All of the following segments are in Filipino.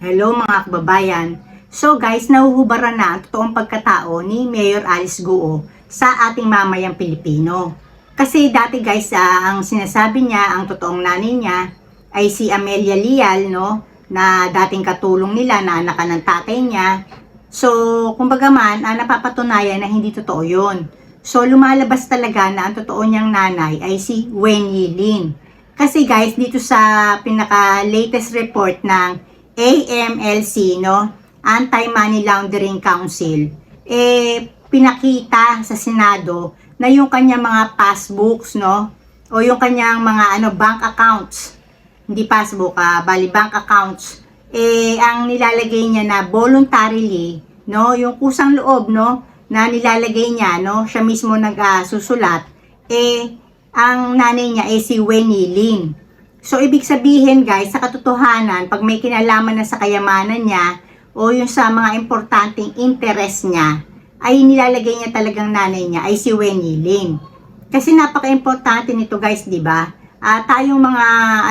Hello mga kababayan. So guys, nahuhubaran na ang totoong pagkatao ni Mayor Alice Guo sa ating mamayang Pilipino. Kasi dati guys, ah, ang sinasabi niya, ang totoong nanay niya ay si Amelia Lial, no? Na dating katulong nila na anak ng tatay niya. So, kumbaga man, ah, napapatunayan na hindi totoo yon. So, lumalabas talaga na ang totoo niyang nanay ay si Wen Yilin. Kasi guys, dito sa pinaka-latest report ng AMLC, no? Anti-Money Laundering Council, eh, pinakita sa Senado na yung kanyang mga passbooks, no? O yung kanyang mga ano bank accounts, hindi passbook, ah, bali bank accounts, eh, ang nilalagay niya na voluntarily, no? Yung kusang loob, no? Na nilalagay niya, no? Siya mismo nag-susulat, eh, ang nanay niya ay si Winnie Lin. So, ibig sabihin guys, sa katotohanan, pag may kinalaman na sa kayamanan niya, o yung sa mga importanteng interest niya, ay nilalagay niya talagang nanay niya ay si Winnie Lin. Kasi napaka-importante nito guys, di ba? Ah, tayong mga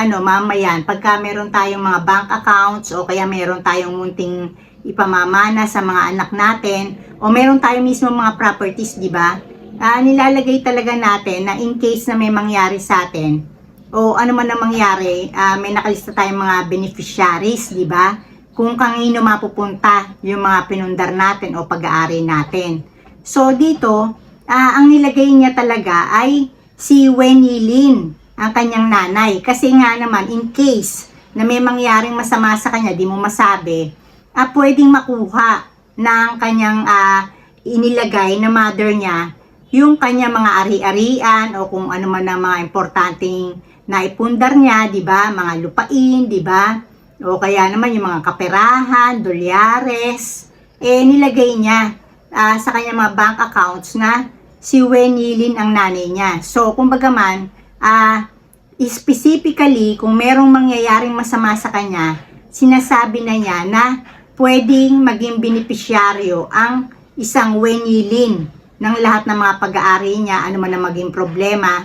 ano mamayan, pagka meron tayong mga bank accounts o kaya meron tayong munting ipamamana sa mga anak natin o meron tayong mismo mga properties, di ba? Ah, nilalagay talaga natin na in case na may mangyari sa atin o ano man ang mangyari, ah, may nakalista tayong mga beneficiaries, di ba? Kung kanino mapupunta yung mga pinundar natin o pag-aari natin. So dito, ah, ang nilagay niya talaga ay si Winnie Lin, ang kanyang nanay. Kasi nga naman, in case na may mangyaring masama sa kanya, di mo masabi, ah, pwedeng makuha ng kanyang ah, inilagay na mother niya yung kanya mga ari-arian o kung ano man ang mga importanteng naipundar niya, di ba? Mga lupain, di ba? O kaya naman yung mga kaperahan, dolyares, eh nilagay niya ah, sa kanya mga bank accounts na si Winnie Lin ang nanay niya. So, kumbaga man, ah, specifically, kung merong mangyayaring masama sa kanya, sinasabi na niya na pwedeng maging benepisyaryo ang isang Winnie Lin ng lahat ng mga pag-aari niya, ano man ang maging problema,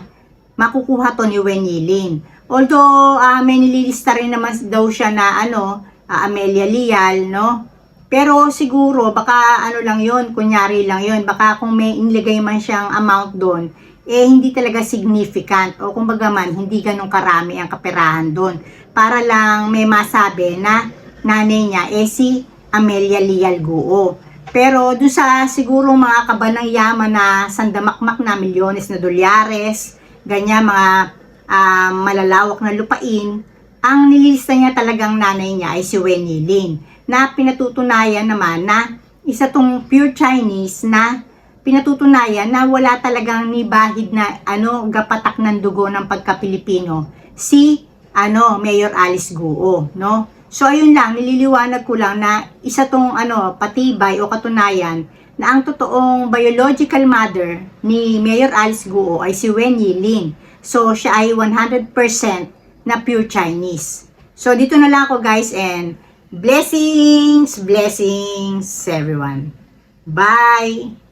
makukuha to ni Winnie Lin. Although, ah, may nililista rin naman daw siya na ano, ah, Amelia Lial, no? Pero siguro, baka ano lang yon kunyari lang yon baka kung may inilagay man siyang amount doon, eh hindi talaga significant o kumbaga man, hindi ganun karami ang kaperahan doon. Para lang may masabi na nanay niya eh si Amelia Lial Guo. Pero doon sa siguro mga kabanang yaman na sandamakmak na milyones na dolyares, ganyan mga ah, malalawak na lupain, ang nililista niya talagang nanay niya ay si Winnie Lin na pinatutunayan naman na isa tong pure Chinese na pinatutunayan na wala talagang nibahid na ano gapatak ng dugo ng pagka-Pilipino si ano Mayor Alice Guo no so ayun lang nililiwanag ko lang na isa tong ano patibay o katunayan na ang totoong biological mother ni Mayor Alice Guo ay si Wen Yilin so siya ay 100% na pure Chinese. So dito na lang ako guys and blessings blessings everyone. Bye